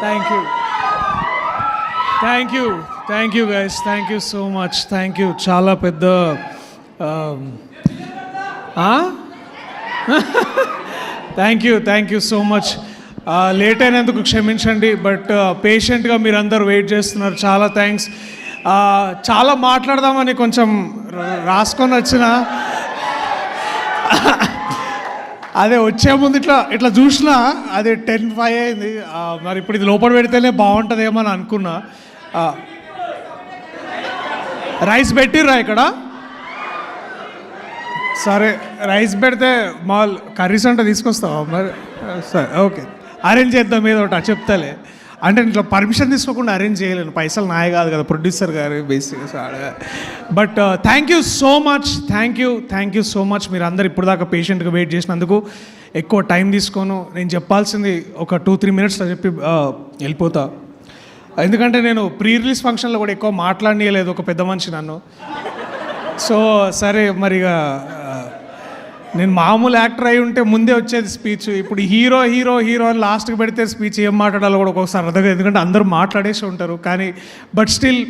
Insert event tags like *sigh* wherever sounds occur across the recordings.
Thank you thank you thank you guys thank you so much thank you చాలా పెద్ద thank you thank you so much late అయినందుకు క్షమించండి but పేషెంట్గా మీరు wait చేస్తున్నారు. చాలా thanks చాలా మాట్లాడదామని కొంచెం రాసుకొని వచ్చిన అదే వచ్చే ముందు ఇట్లా ఇట్లా చూసినా అదే టెన్ ఫైవ్ అయింది. మరి ఇప్పుడు ఇది లోపల పెడితేనే బాగుంటుందేమో అని అనుకున్నా. రైస్ పెట్టిర్రా ఇక్కడ? సరే రైస్ పెడితే మాల్ కర్రీస్ అంటే తీసుకొస్తావా? మరి సరే ఓకే. అరేంజ్ చేద్దాం ఏదో ఒకటి చెప్తాలే. అంటే ఇట్లా పర్మిషన్ తీసుకోకుండా అరేంజ్ చేయలేను. పైసలు నాయ కాదు కదా ప్రొడ్యూసర్ గారు బేసిక్గా but thank you so much thank you thank you so much మీరు అందరు ఇప్పుడు దాకా పేషెంట్గా వెయిట్ చేసినందుకు ఎక్కువ టైం తీసుకోను. నేను చెప్పాల్సింది ఒక టూ త్రీ మినిట్స్లో చెప్పి uh, వెళ్ళిపోతా. ఎందుకంటే నేను ప్రీ రిలీజ్ ఫంక్షన్లో కూడా ఎక్కువ మాట్లాడనీయలేదు ఒక పెద్ద మనిషి నన్ను. సో సరే మరి ఇక, నేను మామూలు యాక్టర్ అయి ఉంటే ముందే వచ్చేది స్పీచ్. ఇప్పుడు హీరో హీరో హీరో అని లాస్ట్కి పెడితే స్పీచ్ ఏం మాట్లాడాలో కూడా ఒక్కొక్కసారి అర్థం ఎందుకంటే అందరూ మాట్లాడేసి ఉంటారు. కానీ బట్ స్టిల్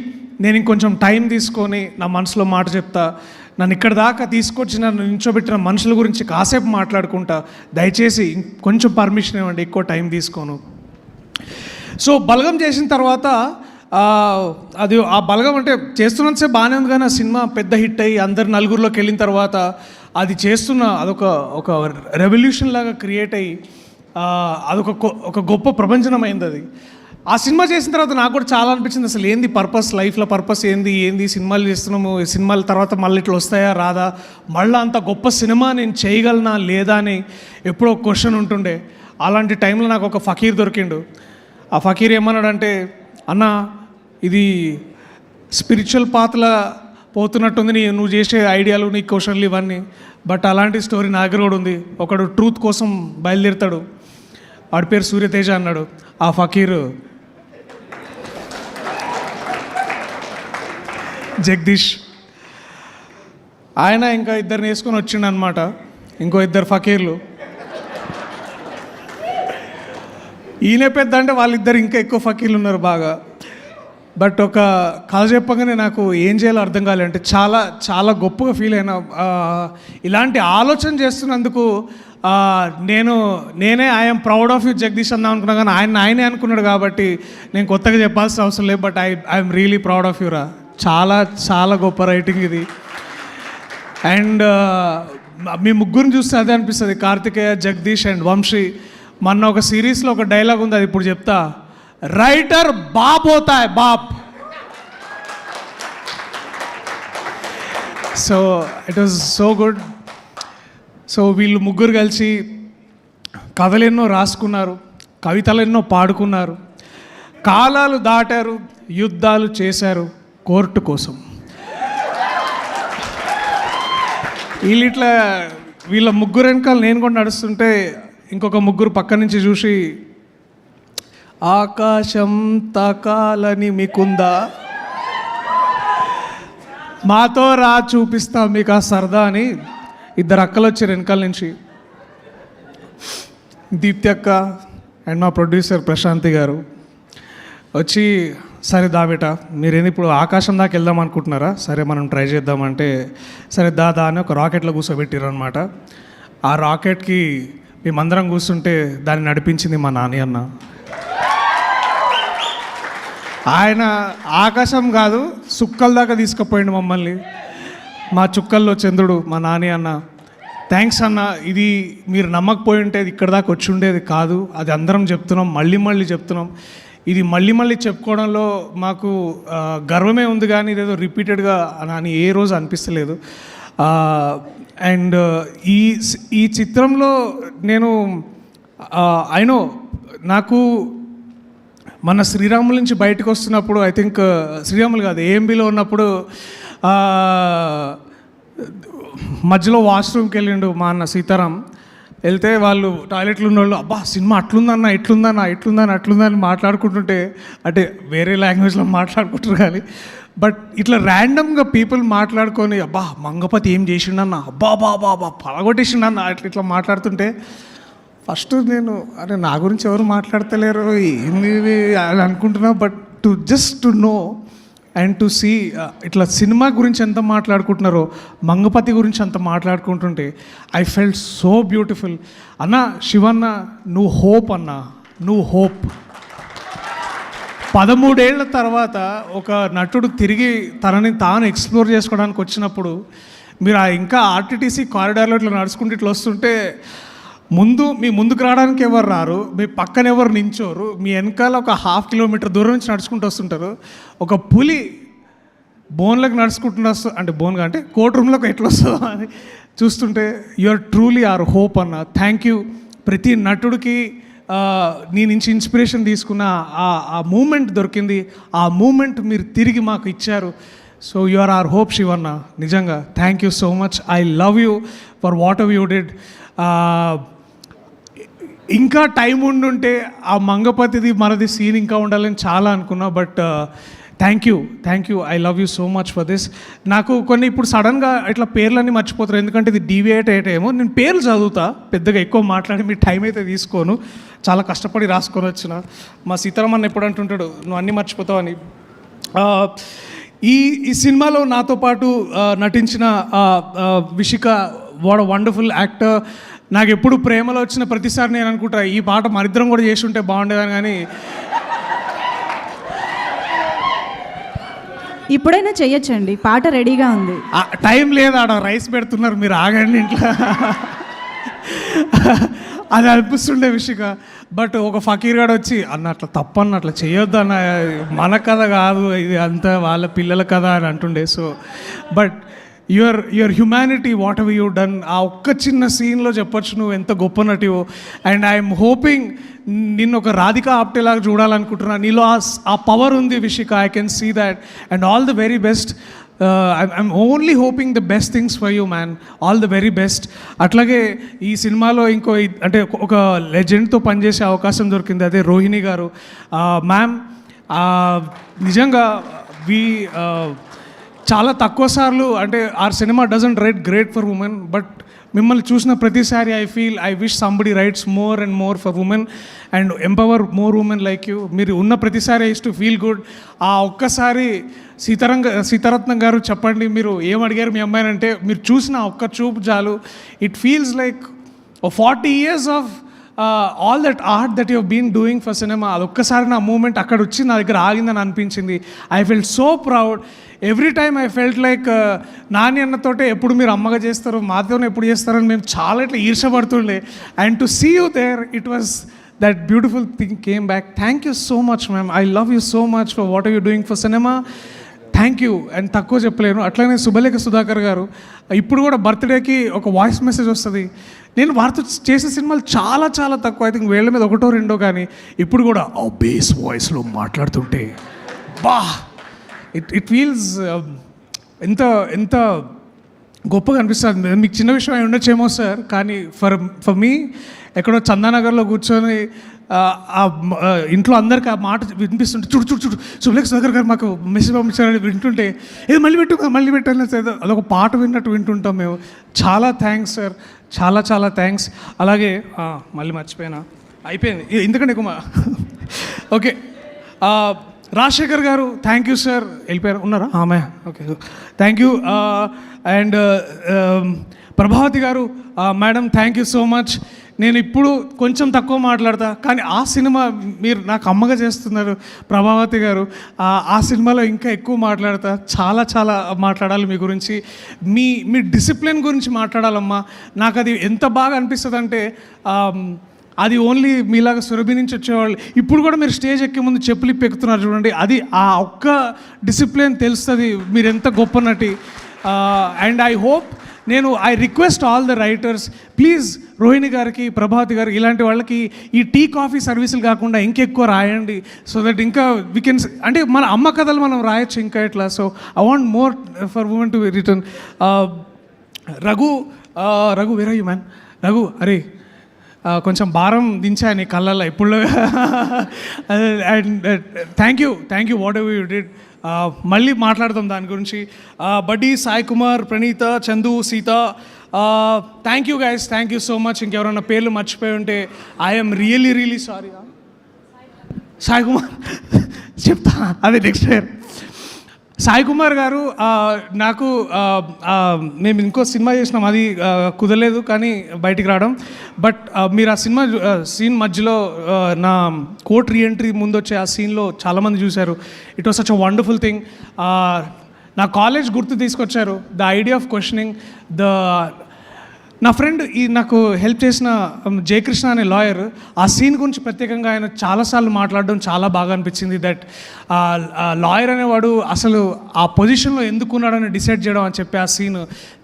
నేను ఇంకొంచెం టైం తీసుకొని నా మనసులో మాట చెప్తా. నన్ను ఇక్కడ దాకా తీసుకొచ్చి నన్ను నించోబెట్టిన మనుషుల గురించి కాసేపు మాట్లాడుకుంటా. దయచేసి కొంచెం పర్మిషన్ ఇవ్వండి ఎక్కువ టైం తీసుకోను. సో బలగం చేసిన తర్వాత అది ఆ బలగం అంటే చేస్తున్నంతసేపు బాగానే ఉంది కానీ ఆ సినిమా పెద్ద హిట్ అయ్యి అందరు నలుగురిలోకి వెళ్ళిన తర్వాత అది చేస్తున్న అదొక ఒక రెవల్యూషన్ లాగా క్రియేట్ అయ్యి అదొక ఒక గొప్ప ప్రపంచనం అయింది అది ఆ సినిమా చేసిన తర్వాత నాకు కూడా చాలా అనిపించింది అసలు ఏంది పర్పస్ లైఫ్లో పర్పస్ ఏంది ఏంది సినిమాలు చేస్తున్నాము సినిమాల తర్వాత మళ్ళీ ఇట్లా వస్తాయా రాదా? మళ్ళీ అంత గొప్ప సినిమా నేను చేయగలనా లేదా అని ఎప్పుడో క్వశ్చన్ ఉంటుండే. అలాంటి టైంలో నాకు ఒక ఫకీర్ దొరికిండు. ఆ ఫకీర్ ఏమన్నాడంటే అన్న ఇది స్పిరిచువల్ పాత్ల పోతున్నట్టుంది నీ నువ్వు చేసే ఐడియాలు నీ క్వశ్చన్లు ఇవన్నీ. బట్ అలాంటి స్టోరీ నా దగ్గర కూడా ఉంది. ఒకడు ట్రూత్ కోసం బయలుదేరుతాడు. వాడి పేరు సూర్యతేజ అన్నాడు. ఆ ఫకీర్ జగదీష్. ఆయన ఇంకా ఇద్దరిని వేసుకొని వచ్చిండు అనమాట ఇంకో ఇద్దరు ఫకీర్లు. ఈయన పెద్ద అంటే వాళ్ళిద్దరు ఇంకా ఎక్కువ ఫకీర్లు ఉన్నారు బాగా. బట్ ఒక కథ చెప్పగానే నాకు ఏం చేయాలో అర్థం కాలే. అంటే చాలా చాలా గొప్పగా ఫీల్ అయినా ఇలాంటి ఆలోచన చేస్తున్నందుకు నేను నేనే I'm proud of you Jagadish అందాం అనుకున్నా కానీ ఆయన ఆయనే అనుకున్నాడు కాబట్టి నేను కొత్తగా చెప్పాల్సిన అవసరం లేదు. But I I'm really proud of యూరా చాలా చాలా గొప్ప రైటింగ్ ఇది. అండ్ మీ ముగ్గురిని చూస్తే అదే అనిపిస్తుంది. కార్తికేయ జగదీష్ అండ్ వంశీ. మొన్న ఒక సిరీస్లో ఒక డైలాగ్ ఉంది అది ఇప్పుడు చెప్తా. రైటర్ బాప్ హోతాయ్ బాప్ so it was so good so వీళ్ళు ముగ్గురు కలిసి కథలెన్నో ఎన్నో రాసుకున్నారు కవితలు ఎన్నో పాడుకున్నారు. కాలాలు దాటారు యుద్ధాలు చేశారు కోర్టు కోసం. వీళ్ళు ఇట్లా వీళ్ళ ముగ్గురు వెనకాల నేను కూడా నడుస్తుంటే ఇంకొక ముగ్గురు పక్క నుంచి చూసి ఆకాశం తకాలని మీకుందా? మాతో రా చూపిస్తా మీకు ఆ సరదా అని. ఇద్దరు అక్కలు వచ్చారు వెనకాల నుంచి. దీప్తి అక్క అండ్ మా ప్రొడ్యూసర్ ప్రశాంతి గారు వచ్చి సరే దా బేట మీరేంది ఇప్పుడు ఆకాశం దాకా వెళ్దాం అనుకుంటున్నారా? సరే మనం ట్రై చేద్దామంటే సరే దా దా అని ఒక రాకెట్లో కూర్చోబెట్టారు అనమాట ఆ రాకెట్కి మేమందరం కూర్చుంటే దాన్ని నడిపించింది మా నాని అన్న. ఆయన ఆకాశం కాదు సుక్కల దాకా తీసుకుపోయిండు మమ్మల్ని. మా చుక్కల్లో చంద్రుడు మా నాని అన్న. థ్యాంక్స్ అన్న ఇది మీరు నమ్మకపోయి ఉంటే ఇక్కడ దాకా వచ్చి ఉండేది కాదు. అది అందరం చెప్తున్నాం మళ్ళీ మళ్ళీ చెప్తున్నాం. ఇది మళ్ళీ మళ్ళీ చెప్పుకోవడంలో మాకు గర్వమే ఉంది కానీ ఇదేదో రిపీటెడ్గా అని ఏ రోజు అనిపిస్తలేదు. అండ్ ఈ ఈ చిత్రంలో నేను ఐనో నాకు మన శ్రీరాముల నుంచి బయటకు వస్తున్నప్పుడు ఐ థింక్ uh, శ్రీరాములు కాదు ఏఎంబీలో ఉన్నప్పుడు మధ్యలో వాష్రూమ్కి వెళ్ళిండు మా అన్న సీతారాం. వెళ్తే వాళ్ళు టాయిలెట్లు ఉన్న వాళ్ళు అబ్బా సినిమా అట్లుందన్న ఇట్లుందన్న ఇట్లుందని అట్లుందని మాట్లాడుకుంటుంటే అంటే వేరే లాంగ్వేజ్లో మాట్లాడుకుంటారు కానీ బట్ ఇట్లా ర్యాండమ్గా పీపుల్ మాట్లాడుకొని అబ్బా మంగపతి ఏం చేసిండన్న అబ్బా బాబా బా బా పలగొట్టేసిండన్న అట్లా ఇట్లా మాట్లాడుతుంటే ఫస్ట్ నేను అరే నా గురించి ఎవరు మాట్లాడతలేరు? ఏంది అని అనుకుంటున్నా but to just to know and to see ఇట్లా సినిమా గురించి ఎంత మాట్లాడుకుంటున్నారో మంగపతి గురించి అంత మాట్లాడుకుంటుంటే ఐ ఫెల్ట్ సో బ్యూటిఫుల్ అన్న శివన్న నువ్వు హోప్ అన్న నువ్వు హోప్ పదమూడేళ్ళ తర్వాత ఒక నటుడు తిరిగి తనని తాను ఎక్స్ప్లోర్ చేసుకోవడానికి వచ్చినప్పుడు మీరు ఆ ఇంకా ఆర్టీటీసీ కారిడార్లో ఇట్లా నడుచుకుంటూ ఇట్లా వస్తుంటే ముందు మీ ముందుకు రావడానికి ఎవరు రారు? మీ పక్కన ఎవరు నించోరు? మీ వెనకాల ఒక హాఫ్ కిలోమీటర్ దూరం నుంచి నడుచుకుంటూ వస్తుంటారు. ఒక పులి బోన్లకు నడుచుకుంటున్న వస్తు అంటే బోన్గా అంటే కోర్ట్ రూమ్లోకి ఎట్లా వస్తుందో అని చూస్తుంటే you are truly our hope అన్న. థ్యాంక్ యూ ప్రతి నటుడికి నీ నుంచి ఇన్స్పిరేషన్ తీసుకున్న ఆ ఆ మూమెంట్ దొరికింది. ఆ మూమెంట్ మీరు తిరిగి మాకు ఇచ్చారు. So you are our hope Shivanna నిజంగా thank you so much I love you for whatever you did ఇంకా టైం ఉండుంటే ఆ మంగపతిది మనది సీన్ ఇంకా ఉండాలని చాలా అనుకున్నా but thank you thank you I love you so much for this నాకు కొన్ని ఇప్పుడు సడన్గా ఇట్లా పేర్లన్నీ మర్చిపోతారు ఎందుకంటే ఇది డీవియేట్ అయ్యేటేమో. నేను పేర్లు చదువుతా పెద్దగా ఎక్కువ మాట్లాడి మీ టైం అయితే తీసుకోను. చాలా కష్టపడి రాసుకొని వచ్చిన. మా సీతారామన్ ఎప్పుడు అంటుంటాడు నువ్వు అన్నీ మర్చిపోతావు అని. ఈ ఈ సినిమాలో నాతో పాటు నటించిన విషిక వాడ వండర్ఫుల్ యాక్టర్ నాకు ఎప్పుడు ప్రేమలో వచ్చిన ప్రతిసారి నేను అనుకుంటా ఈ పాట మరిద్దరం కూడా చేసి ఉంటే బాగుండేదని కానీ. ఇప్పుడైనా చెయ్యొచ్చండి పాట రెడీగా ఉంది. టైం లేదు ఆడ రైస్ పెడుతున్నారు మీరు ఆగండి ఇంట్లో. అది అనిపిస్తుండే విషిక బట్ ఒక ఫకీర్ గాడు వచ్చి అన్న అట్లా తప్పన్న అట్లా చేయొద్దు అన్న మన కథ కాదు ఇది అంతా వాళ్ళ పిల్లల కథ అని అంటుండే so. But your your humanity whatever you done ఆ ఒక్క చిన్న సీన్లో చెప్పొచ్చు నువ్వు ఎంత గొప్ప నటివో. అండ్ ఐఎమ్ హోపింగ్ నిన్ను ఒక రాధిక ఆప్టేలాగా చూడాలనుకుంటున్నా. నీలో ఆ ఆ పవర్ ఉంది Vishika I can see that and all the very best I'm only hoping the best things for you man all the very best అట్లాగే ఈ సినిమాలో ఇంకో అంటే ఒక లెజెండ్తో పనిచేసే అవకాశం దొరికింది అదే రోహిణి గారు. Uh, మ్యామ్ uh, నిజంగా వి చాలా తక్కువ సార్లు అంటే our cinema doesn't write great for women but మిమ్మల్ని చూసిన ప్రతిసారి I feel I wish somebody writes more and more for women and empower more women like you మీరు ఉన్న ప్రతిసారి ఐస్ టు ఫీల్ గుడ్ ఆ ఒక్కసారి సీతారంగ సీతారత్నం గారు చెప్పండి మీరు ఏం అడిగారు మీ అమ్మాయిని అంటే మీరు చూసిన ఒక్క చూపు చాలు. It feels like forty years of all that art that you've been doing for cinema అది ఒక్కసారి నా మూమెంట్ అక్కడ వచ్చి నా దగ్గర ఆగిందని అనిపించింది. I felt so proud every time I felt like Nani అన్నతోటే ఎప్పుడు మీరు అమ్మగా చేస్తారు మాతో ఎప్పుడు చేస్తారని మేము చాలా ఇట్లా ఈర్షపడుతుండే. And to see you there it was that beautiful thing came back thank you so much ma'am I love you so much for what are you doing for cinema thank you and తక్కువ చెప్పలేను. అట్లనే శుభలేఖ సుధాకర్ గారు ఇప్పుడు కూడా బర్త్డేకి ఒక voice message వస్తుంది. నేను వారితో చేసే సినిమాలు చాలా చాలా తక్కువ. ఐ థింక్ వేళ్ళ మీద ఒకటో రెండో కానీ ఇప్పుడు కూడా ఆ బేస్ వాయిస్లో మాట్లాడుతుంటే బా! ఇట్ ఇట్ ఫీల్స్ ఎంత ఎంత గొప్పగా అనిపిస్తుంది. మీకు చిన్న విషయం అయి ఉండొచ్చేమో సార్ కానీ ఫర్ ఫర్ మీ ఎక్కడో చందానగర్లో కూర్చొని ఆ, ఇంట్లో అందరికి ఆ మాట వినిపిస్తుంటే చూడు చూడు చూడు సుబ్లేఖ్ నగర్ గారు మాకు మెసేజ్ పంపించారని వింటుంటే ఇది మళ్ళీ పెట్టు మళ్ళీ పెట్టాలి ఏదో అదొక పాట విన్నట్టు వింటుంటాం మేము. చాలా థ్యాంక్స్ సార్. చాలా చాలా థ్యాంక్స్. అలాగే మళ్ళీ మర్చిపోయినా? అయిపోయింది. ఎందుకంటే ఎక్కువ *laughs* ఓకే. రాజశేఖర్ గారు థ్యాంక్ యూ సార్ వెళ్ళిపోయారు? ఉన్నారా? ఆమె okay thank you and Prabhavati garu madam thank you so much నేను ఇప్పుడు కొంచెం తక్కువ మాట్లాడతా కానీ ఆ సినిమా మీరు నాకు అమ్మగా చేస్తున్నారు ప్రభావతి గారు. ఆ, సినిమాలో ఇంకా ఎక్కువ మాట్లాడతా చాలా చాలా మాట్లాడాలి మీ గురించి. మీ మీ డిసిప్లిన్ గురించి మాట్లాడాలమ్మా. నాకు అది ఎంత బాగా అనిపిస్తుంది అంటే అది ఓన్లీ మీలాగా సురభి నుంచి వచ్చేవాళ్ళు. ఇప్పుడు కూడా మీరు స్టేజ్ ఎక్కే ముందు చెప్పులు ఇప్పెక్కుతున్నారు చూడండి. అది ఆ ఒక్క డిసిప్లిన్ తెలుస్తుంది. మీరు ఎంత గొప్ప నటి. అండ్ ఐ హోప్ నేను I request all the writers please Rohini గారికి ప్రభాతి గారికి ఇలాంటి వాళ్ళకి ఈ టీ కాఫీ సర్వీసులు కాకుండా ఇంకెక్కువ రాయండి. సో దట్ ఇంకా వీ కెన్ అంటే మన అమ్మ కథలు మనం రాయొచ్చు ఇంకా ఇట్లా. So I want more for women to return Raghu uh, Raghu వేరే యూ మ్యాన్ రఘు అరే కొంచెం భారం దించా నీ కళ్ళల్లో ఇప్పుడు and thank you thank you whatever you did మళ్ళీ మాట్లాడదాం దాని గురించి. Buddy Sai Kumar Praneetha Chandu Sita. Thank you guys thank you so much ఇంకెవరన్నా పేర్లు మర్చిపోయి ఉంటే I'm really really sorry Sai Kumar. *laughs* చెప్తా అదే నెక్స్ట్ ఇయర్ సాయి కుమార్ గారు నాకు మేము ఇంకో సినిమా చేసినాం. అది కుదరలేదు కానీ బయటికి రావడం. బట్ మీరు ఆ సినిమా సీన్ మధ్యలో నా కోర్ట్ రీఎంట్రీ ముందు వచ్చే ఆ సీన్లో చాలామంది చూశారు. It was such a wonderful thing నా కాలేజ్ గుర్తు తీసుకొచ్చారు. The idea of questioning the నా ఫ్రెండ్ ఈ నాకు హెల్ప్ చేసిన జయకృష్ణ అనే లాయర్ ఆ సీన్ గురించి ప్రత్యేకంగా ఆయన చాలాసార్లు మాట్లాడడం చాలా బాగా అనిపించింది దట్ లాయర్ అనేవాడు అసలు ఆ పొజిషన్లో ఎందుకున్నాడని డిసైడ్ చేయడం అని చెప్పి ఆ సీన్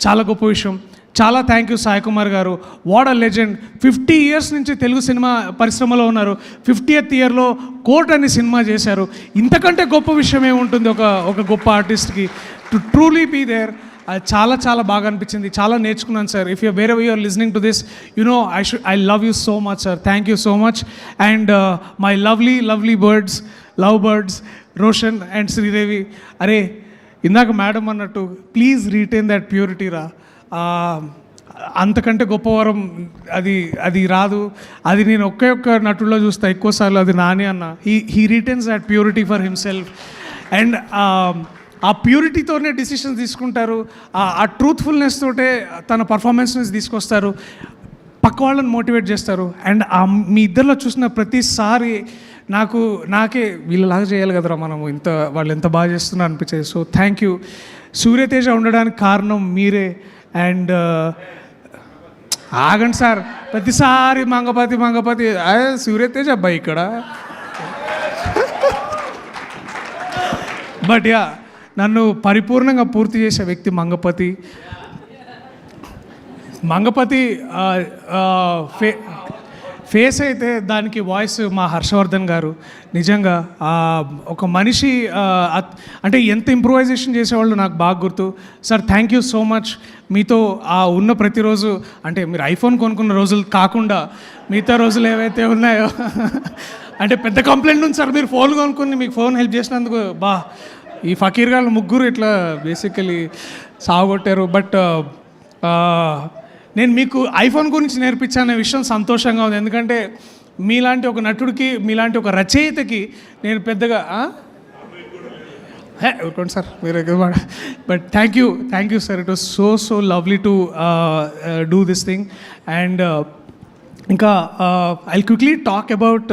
చాలా గొప్ప విషయం. చాలా thank you Sai Kumar garu. What a legend fifty years నుంచి తెలుగు సినిమా పరిశ్రమలో ఉన్నారు. ఫిఫ్టీయత్ ఇయర్లో కోర్ట్ అనే సినిమా చేశారు. ఇంతకంటే గొప్ప విషయం ఏముంటుంది ఒక ఒక గొప్ప ఆర్టిస్ట్కి టు ట్రూలీ బీ దేర్ చాలా చాలా బాగా అనిపించింది. చాలా నేర్చుకున్నాను సార్ ఇఫ్ యూ వేరే you're listening to this you know I should I love you so much sir thank you so much and my lovely lovely birds love birds Roshan and Sridevi అరే ఇందాక madam అన్నట్టు please retain that purity రా. అంతకంటే గొప్పవరం అది అది రాదు. అది నేను ఒకే ఒక్క నటుల్లో చూస్తా ఎక్కువసార్లు అది నాని అన్న. He he retains that purity for himself and ఆ ప్యూరిటీతోనే డిసిషన్స్ తీసుకుంటారు. ఆ- ట్రూత్ఫుల్నెస్ తోటే తన పర్ఫార్మెన్స్ని తీసుకొస్తారు. పక్క వాళ్ళని మోటివేట్ చేస్తారు. అండ్ ఆ మీ ఇద్దరిలో చూసిన ప్రతిసారి నాకు నాకే వీళ్ళలాగా చేయాలి కదరా మనము. ఇంత వాళ్ళు ఎంత బాగా చేస్తున్నా అనిపించేది. సో థ్యాంక్ యూ సూర్యతేజ ఉండడానికి కారణం మీరే. అండ్ uh, ఆగండి సార్. ప్రతిసారి మంగపతి మంగపతి. అదే సూర్యతేజ అబ్బాయి ఇక్కడ. *laughs* బట్ యా నన్ను పరిపూర్ణంగా పూర్తి చేసే వ్యక్తి మంగపతి. మంగపతి ఫే ఫేస్ అయితే దానికి వాయిస్ మా హర్షవర్ధన్ గారు. నిజంగా ఒక మనిషి అంటే ఎంత ఇంప్రూవైజేషన్ చేసేవాళ్ళు నాకు బాగా గుర్తు. Sir thank you so much మీతో ఆ ఉన్న ప్రతిరోజు అంటే మీరు ఐఫోన్ కొనుక్కున్న రోజులు కాకుండా మిగతా రోజులు ఏవైతే ఉన్నాయో *laughs* అంటే పెద్ద కంప్లైంట్ ఉంది సార్ మీరు ఫోన్ కొనుక్కుని మీకు ఫోన్ హెల్ప్ చేసినందుకు బా ఈ ఫకీర్ గారు ముగ్గురు ఇట్లా బేసికలీ సాగొట్టారు బట్ నేను మీకు ఐఫోన్ గురించి నేర్పించానే విషయం సంతోషంగా ఉంది. ఎందుకంటే మీలాంటి ఒక నటుడికి మీలాంటి ఒక రచయితకి నేను పెద్దగా ఆ? ఊరుకోండి సార్ మీరు but thank you thank you sir it was so so lovely to do this thing and ఇంకా ఐ క్విక్లీ టాక్ అబౌట్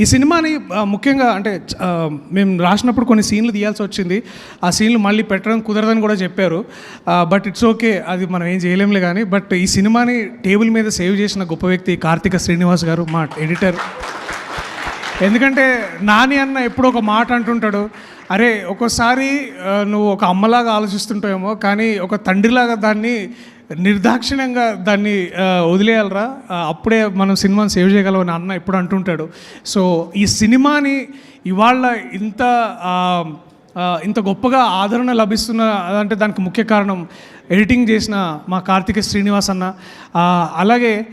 ఈ సినిమాని ముఖ్యంగా అంటే మేము రాసినప్పుడు కొన్ని సీన్లు తీయాల్సి వచ్చింది. ఆ సీన్లు మళ్ళీ పెట్టడం కుదరదని కూడా చెప్పారు. బట్ ఇట్స్ ఓకే అది మనం ఏం చేయలేంలే కానీ బట్ ఈ సినిమాని టేబుల్ మీద సేవ్ చేసిన గొప్ప వ్యక్తి కార్తిక శ్రీనివాస్ గారు మా ఎడిటర్. ఎందుకంటే నాని అన్న ఎప్పుడు ఒక మాట అంటుంటాడు అరే ఒక్కోసారి నువ్వు ఒక అమ్మలాగా ఆలోచిస్తుంటావేమో కానీ ఒక తండ్రిలాగా దాన్ని నిర్దాక్షిణ్యంగా దాన్ని వదిలేయాలరా. అప్పుడే మనం సినిమాని సేవ్ చేయగలమని అన్న ఎప్పుడు అంటుంటాడు. సో ఈ సినిమాని ఇవాళ ఇంత ఇంత గొప్పగా ఆదరణ లభిస్తున్న అంటే దానికి ముఖ్య కారణం ఎడిటింగ్ చేసిన మా కార్తిక శ్రీనివాస్ అన్న. అలాగే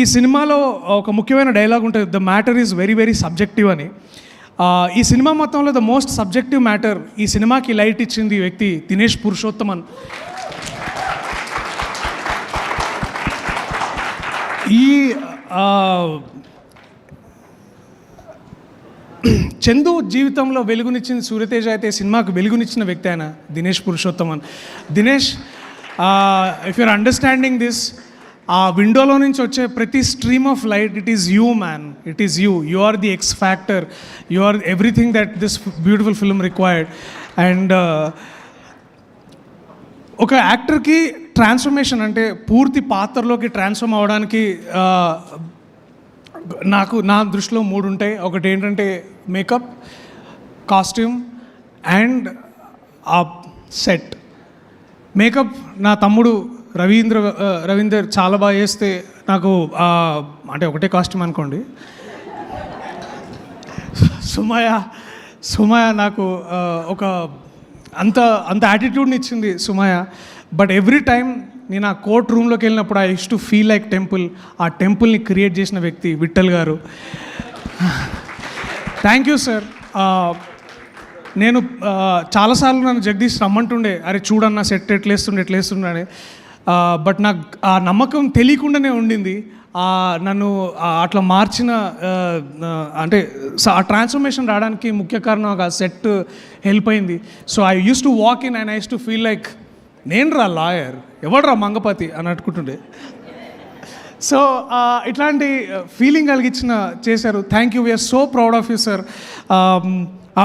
ఈ సినిమాలో ఒక ముఖ్యమైన డైలాగ్ ఉంటుంది the matter is very very subjective అని. ఈ సినిమా మొత్తంలో ద మోస్ట్ సబ్జెక్టివ్ మ్యాటర్ ఈ సినిమాకి లైట్ ఇచ్చింది ఈ వ్యక్తి దినేష్ పురుషోత్తమన్. ఈ చందు జీవితంలో వెలుగునిచ్చిన సూర్యతేజ అయితే సినిమాకు వెలుగునిచ్చిన వ్యక్తి ఆయన Dinesh Purushothaman. Dinesh if you're understanding this ఆ విండోలో నుంచి వచ్చే ప్రతి stream of light it is you man it is you you are the X factor you are everything that this beautiful film required and ఒక యాక్టర్కి transformation అంటే పూర్తి పాత్రలోకి transform అవ్వడానికి నాకు నా దృష్టిలో మూడు ఉంటాయి. ఒకటి ఏంటంటే మేకప్ కాస్ట్యూమ్ అండ్ ఆ సెట్. మేకప్ నా తమ్ముడు రవీంద్ర రవీందర్ చాలా బాగా చేస్తే నాకు అంటే ఒకటే కాస్ట్యూమ్ అనుకోండి. సుమయ సుమయ నాకు ఒక అంత అంత యాటిట్యూడ్ని ఇచ్చింది సుమయ. బట్ ఎవ్రీ టైం నేను ఆ కోర్ట్ రూమ్లోకి వెళ్ళినప్పుడు I use to feel like temple ఆ టెంపుల్ని క్రియేట్ చేసిన వ్యక్తి విఠల్ గారు. థ్యాంక్ యూ సార్ నేను చాలాసార్లు నన్ను జగదీష్ రమ్మంటుండే అరే చూడన్న సెట్ ఎట్లేస్తుండే ఎట్లేస్తుండే బట్ నాకు ఆ నమ్మకం తెలియకుండానే ఉండింది. నన్ను అట్లా మార్చిన అంటే స- ఆ ట్రాన్స్ఫర్మేషన్ రావడానికి ముఖ్య కారణం ఒక సెట్ హెల్ప్ అయింది. So I use to walk in and I use to feel like నేను రా లాయర్ ఎవడరా మంగపతి? అని అనుకుంటుండే. సో ఇట్లాంటి ఫీలింగ్ కలిగించిన చేశారు. Thank you we're so proud of you sir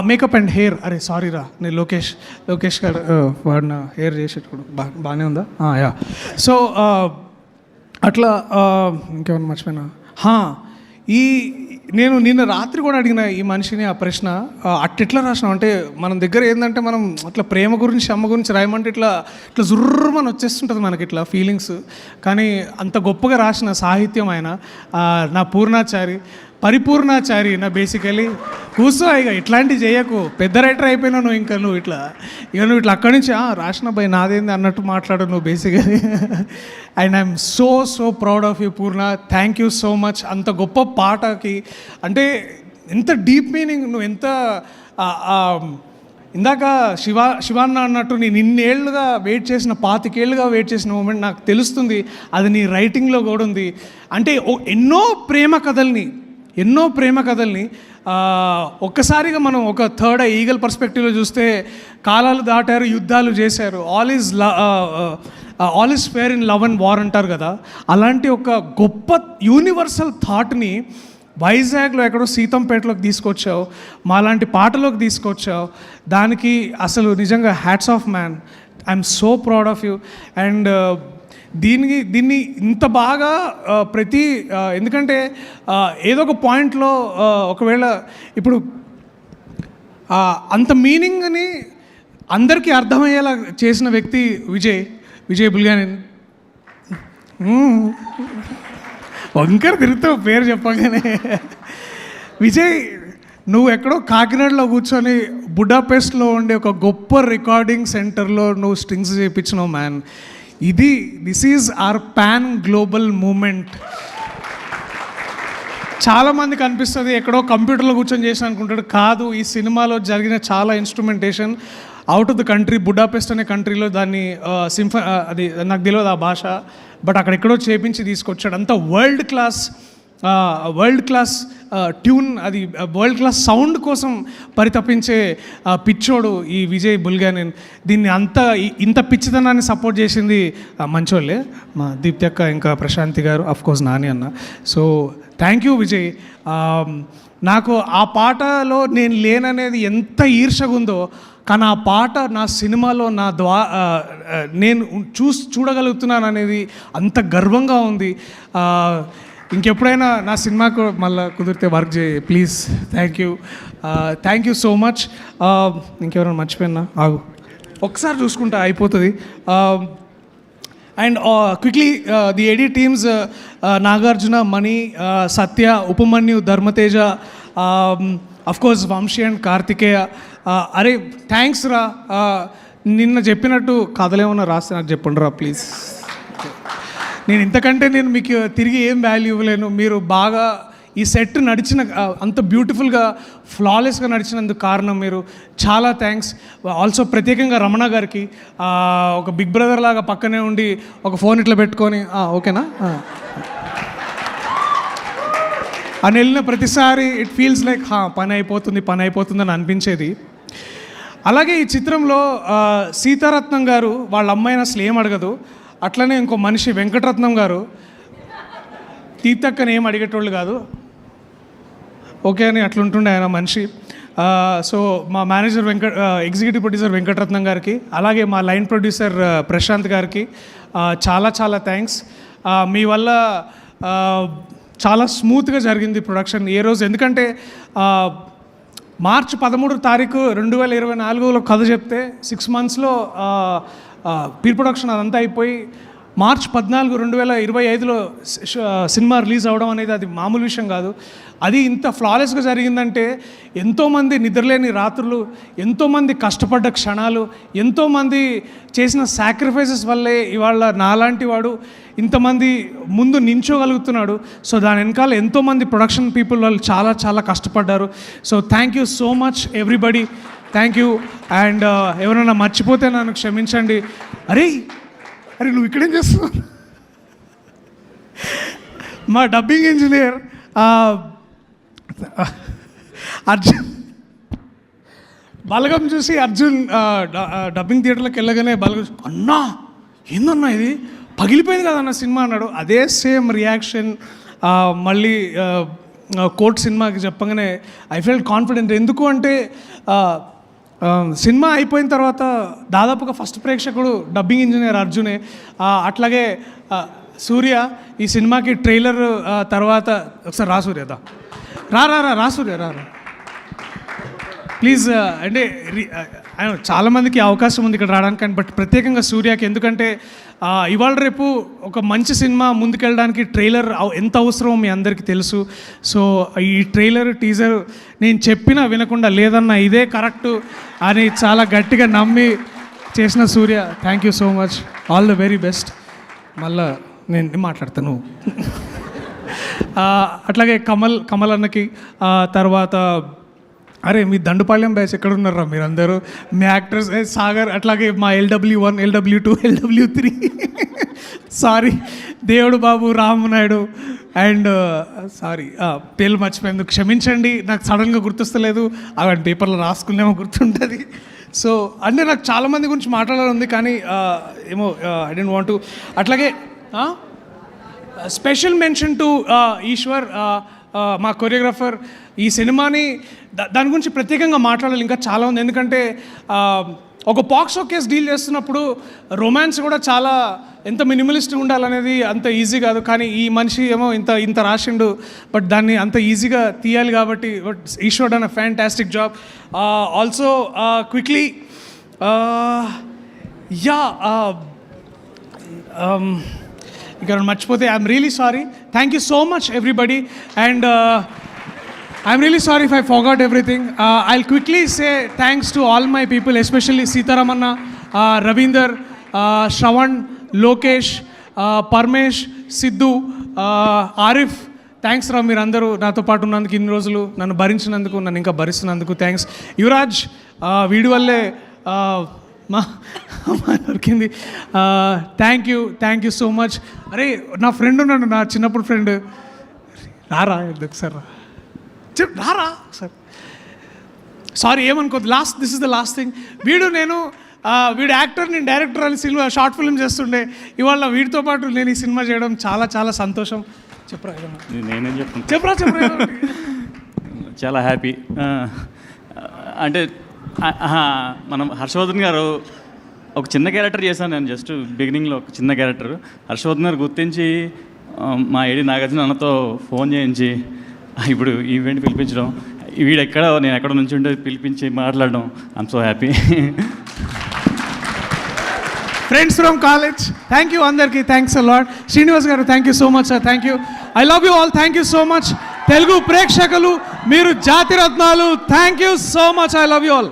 makeup and hair అరే సారీ రా నేను లోకేష్ లోకేష్ గారు వాడిన హెయిర్ చేసేటప్పుడు బా బాగానే ఉందా? యా సో అట్లా ఇంకేమన్నా మర్చిపోయినా? హా, ఈ నేను నిన్న రాత్రి కూడా అడిగిన ఈ మనిషిని ఆ ప్రశ్న అట్టెట్లా రాసినాం అంటే మన దగ్గర ఏంటంటే మనం అట్లా ప్రేమ గురించి అమ్మ గురించి రాయమంటే ఇట్లా ఇట్లా జుర్రమని వచ్చేస్తుంటుంది మనకి ఇట్లా ఫీలింగ్స్ కానీ అంత గొప్పగా రాసిన సాహిత్యం ఆయన నా పూర్ణాచారి. పరిపూర్ణాచారి నా బేసికలీ కూర్చో ఇక ఇట్లాంటివి చేయకు. పెద్ద రైటర్ అయిపోయినావు నువ్వు ఇంకా నువ్వు ఇట్లా ఇక నువ్వు ఇట్లా అక్కడి నుంచి "ఆ, రాసిన భయ్ నాదేంది అన్నట్టు మాట్లాడు నువ్వు basically and I'm so so proud of you Purna thank you so much అంత గొప్ప పాటకి అంటే ఎంత డీప్ మీనింగ్ నువ్వు ఎంత ఇందాక శివ శివాన్న అన్నట్టు నేను ఇన్నేళ్ళుగా వెయిట్ చేసిన పాతికేళ్ళుగా వెయిట్ చేసిన మూమెంట్ నాకు తెలుస్తుంది. అది నీ రైటింగ్లో కూడా ఉంది. అంటే ఓ- ఎన్నో ప్రేమ కథల్ని ఎన్నో ప్రేమ కథల్ని ఒక్కసారిగా మనం ఒక థర్డ్ ఈగల్ పర్స్పెక్టివ్లో చూస్తే కాలాలు దాటారు యుద్ధాలు చేశారు. All is all is fair in love and war అంటారు కదా. అలాంటి ఒక గొప్ప యూనివర్సల్ థాట్ని వైజాగ్లో ఎక్కడో సీతంపేటలోకి తీసుకొచ్చావు మాలాంటి పాటలోకి తీసుకొచ్చావు. దానికి అసలు నిజంగా hats off man I'm so proud of you and దీనికి దీన్ని ఇంత బాగా ప్రతి ఎందుకంటే ఏదో ఒక పాయింట్లో ఒకవేళ ఇప్పుడు అంత మీనింగ్ని అందరికీ అర్థమయ్యేలా చేసిన వ్యక్తి విజయ్ విజయ్ బుల్గాని వంకర తిరుగుతావు పేరు చెప్పగానే. విజయ్ నువ్వు ఎక్కడో కాకినాడలో కూర్చొని బుడాపెస్ట్లో ఉండే ఒక గొప్ప రికార్డింగ్ సెంటర్లో నువ్వు స్ట్రింగ్స్ చేయించినావు మ్యాన్. ఇది this is our pan global moment చాలామందికి అనిపిస్తుంది ఎక్కడో కంప్యూటర్లో కూర్చొని చేసిన అనుకుంటాడు. కాదు ఈ సినిమాలో జరిగిన చాలా instrumentation out of the country Budapest అనే కంట్రీలో దాన్ని సింఫ అది నాకు తెలియదు ఆ భాష బట్ అక్కడెక్కడో చేపించి తీసుకొచ్చాడు. అంత world class world class tune అది వరల్డ్ క్లాస్ సౌండ్ కోసం పరితపించే పిచ్చోడు ఈ విజయ్ బుల్గానిన్. దీన్ని అంత ఇంత పిచ్చితనాన్ని సపోర్ట్ చేసింది మంచోళ్ళే. మా దీప్తి అక్క ఇంకా ప్రశాంతి గారు అఫ్ కోర్స్ నాని అన్న. So thank you Vijay. నాకు ఆ పాటలో నేను లేననేది ఎంత ఈర్షగా ఉందో కానీ ఆ పాట నా సినిమాలో నా ద్వా నేను చూస్ చూడగలుగుతున్నాను అనేది అంత గర్వంగా ఉంది. ఇంకెప్పుడైనా నా సినిమాకు మళ్ళీ కుదిరితే వర్క్ చేయి please thank you thank you so much ఇంకెవరైనా మర్చిపోయినా? ఆగు. ఒకసారి చూసుకుంటా అయిపోతుంది. And quickly the AD teams Nagarjuna Mani Satya Upamanyu Dharmateja course Vamsi and Karthikeya అరే థ్యాంక్స్ రా. Uh, నిన్న చెప్పినట్టు కథలేమన్నా రాస్తే నాకు చెప్పండి రా ప్లీజ్ నేను ఇంతకంటే నేను మీకు తిరిగి ఏం వాల్యూ ఇవ్వలేను. మీరు బాగా ఈ సెట్ నడిచిన అంత బ్యూటిఫుల్గా ఫ్లాలెస్గా నడిచినందుకు కారణం మీరు. చాలా థ్యాంక్స్ ఆల్సో ప్రత్యేకంగా రమణ గారికి. ఒక బిగ్ బ్రదర్ లాగా పక్కనే ఉండి ఒక ఫోన్ ఇట్లా పెట్టుకొని ఓకేనా అని వెళ్ళిన ప్రతిసారి ఇట్ ఫీల్స్ లైక్ హా పని అయిపోతుంది పని అయిపోతుంది అని అనిపించేది. అలాగే ఈ చిత్రంలో సీతారత్నం గారు వాళ్ళ అమ్మాయిని అసలు ఏం అడగదు. అట్లనే ఇంకో మనిషి వెంకటరత్నం గారు తీర్థక్కని ఏం అడిగేటోళ్ళు కాదు. ఓకే అని అట్లుంటుండే ఆయన మనిషి. సో మా manager Venkata executive producer Venkataratnam గారికి అలాగే మా లైన్ ప్రొడ్యూసర్ ప్రశాంత్ గారికి చాలా చాలా థ్యాంక్స్. మీ వల్ల చాలా స్మూత్గా జరిగింది ప్రొడక్షన్ ఏ రోజు. ఎందుకంటే మార్చ్ మార్చి పదమూడు తారీఖు రెండు వేల ఇరవై నాలుగులో కథ చెప్తే సిక్స్ మంత్స్లో ప్రీ ప్రొడక్షన్ అదంతా అయిపోయి మార్చ్ పద్నాలుగు రెండు వేల ఇరవై ఐదులో సినిమా రిలీజ్ అవడం అనేది అది మామూలు విషయం కాదు. అది ఇంత ఫ్లాలెస్గా జరిగిందంటే ఎంతోమంది నిద్రలేని రాత్రులు ఎంతోమంది కష్టపడ్డ క్షణాలు ఎంతోమంది చేసిన సాక్రిఫైసెస్ వల్లే ఇవాళ నాలాంటి వాడు ఇంతమంది ముందు నించోగలుగుతున్నాడు. సో దాని వెనకాల ఎంతోమంది ప్రొడక్షన్ పీపుల్ వాళ్ళు చాలా చాలా కష్టపడ్డారు. So thank you so much everybody thank you and ఎవరైనా మర్చిపోతే నన్ను క్షమించండి. అరే అరే నువ్వు ఇక్కడేం చేస్తున్నావు? మా డబ్బింగ్ ఇంజనీర్ అర్జున్ బలగం చూసి అర్జున్ డబ్బింగ్ థియేటర్లోకి వెళ్ళగానే బలగం అన్నా ఏందన్నా ఇది? పగిలిపోయింది కదన్న సినిమా అన్నాడు. అదే సేమ్ రియాక్షన్ మళ్ళీ కోర్ట్ సినిమాకి చెప్పగానే ఐ ఫెల్ట్ కాన్ఫిడెంట్. ఎందుకు అంటే సినిమా అయిపోయిన తర్వాత దాదాపుగా ఫస్ట్ ప్రేక్షకుడు డబ్బింగ్ ఇంజనీర్ అర్జునే. అట్లాగే సూర్య ఈ సినిమాకి ట్రైలర్ తర్వాత ఒకసారి రా సూర్య దా. రా రా రా సూర్య రా రా. ప్లీజ్ అంటే చాలామందికి అవకాశం ఉంది ఇక్కడ రావడానికి కానీ బట్ ప్రత్యేకంగా సూర్యకి ఎందుకంటే ఇవాళ రేపు ఒక మంచి సినిమా ముందుకెళ్ళడానికి ట్రైలర్ ఎంత అవసరమో మీ అందరికీ తెలుసు. సో ఈ ట్రైలర్ టీజర్ నేను చెప్పినా వినకుండా లేదన్నా ఇదే కరెక్ట్. అని చాలా గట్టిగా నమ్మి చేసిన Surya thank you so much all the very best మళ్ళా నేను మాట్లాడతాను? అట్లాగే కమల్ కమల్ అన్నకి తర్వాత అరే మీ దండుపాళ్యం బ్యాచ్ ఎక్కడ ఉన్నారా మీరందరూ? మీ యాక్టర్స్ ఏ, సాగర్ అట్లాగే మా LW one LW two LW three sorry దేవుడు బాబు రామనాయుడు అండ్ సారీ పేర్లు మర్చిపోయింది క్షమించండి నాకు సడన్గా గుర్తొస్తలేదు. అవి పేపర్లో రాసుకునేమో గుర్తుంటుంది. సో అంటే నాకు చాలామంది గురించి మాట్లాడాలి ఉంది కానీ ఏమో ఐ డెంట్ వాంట్ అట్లాగే స్పెషల్ మెన్షన్ టు ఈశ్వర్ మా కొరియోగ్రాఫర్ ఈ సినిమాని దా- దాని గురించి ప్రత్యేకంగా మాట్లాడాలి ఇంకా చాలా ఉంది. ఎందుకంటే ఒక పాక్సో కేసు డీల్ చేస్తున్నప్పుడు రొమాన్స్ కూడా చాలా ఎంత మినిమలిస్ట్ ఉండాలనేది అంత ఈజీ కాదు. కానీ ఈ మనిషి ఏమో ఇంత ఇంత రాసిండు బట్ దాన్ని అంత ఈజీగా తీయాలి కాబట్టి but Eeshwar done a fantastic job also quickly yeah um, ఇక్కడ మర్చిపోతే I'm really sorry thank you so much everybody and I'm really sorry if I forgot everything I quickly say thanks to all my people especially సీతారామన్న uh, Ravinder uh, Shravan Lokesh uh, Siddhu uh, Arif thanks రా మీరందరూ నాతో పాటు ఉన్నందుకు ఇన్ని రోజులు నన్ను భరించినందుకు నన్ను ఇంకా భరిస్తున్నందుకు థ్యాంక్స్ యువరాజ్ uh, వీడి వల్లే uh, మా మా దొరికింది. Thank you thank you so much అరే నా ఫ్రెండ్ ఉన్నాడు నా చిన్నప్పుడు ఫ్రెండ్ రారా ఒకసారి రా. చెప్ రారా? Sir sorry ఏమనుకోద్దు last this is the last thing వీడు నేను ఆ, వీడు యాక్టర్ నేను డైరెక్టర్ అని సినిమా షార్ట్ ఫిల్మ్ చేస్తుండే. ఇవాళ వీడితో పాటు నేను ఈ సినిమా చేయడం చాలా చాలా సంతోషం. చెప్పరా నేనేం చెప్తాను చెప్పరా చెప్పరా. చాలా హ్యాపీ అంటే మనం హర్షవర్ధన్ గారు ఒక చిన్న క్యారెక్టర్ చేశాను నేను జస్ట్ బిగినింగ్లో ఒక చిన్న క్యారెక్టర్ హర్షవర్ధన్ గారు గుర్తించి మా ఏడి నాగార్జున అన్నతో ఫోన్ చేయించి ఇప్పుడు ఈవెంట్ పిలిపించడం వీడు ఎక్కడ నేను ఎక్కడ నుంచి ఉంటే పిలిపించి మాట్లాడడం I'm so happy friends from college thank you అందరికీ థ్యాంక్స్ అలాట్ శ్రీనివాస్ గారు thank you so much sir thank you I love you all thank you so much Telugu ప్రేక్షకులు మీరు జాతిరత్నాలు thank you so much I love you all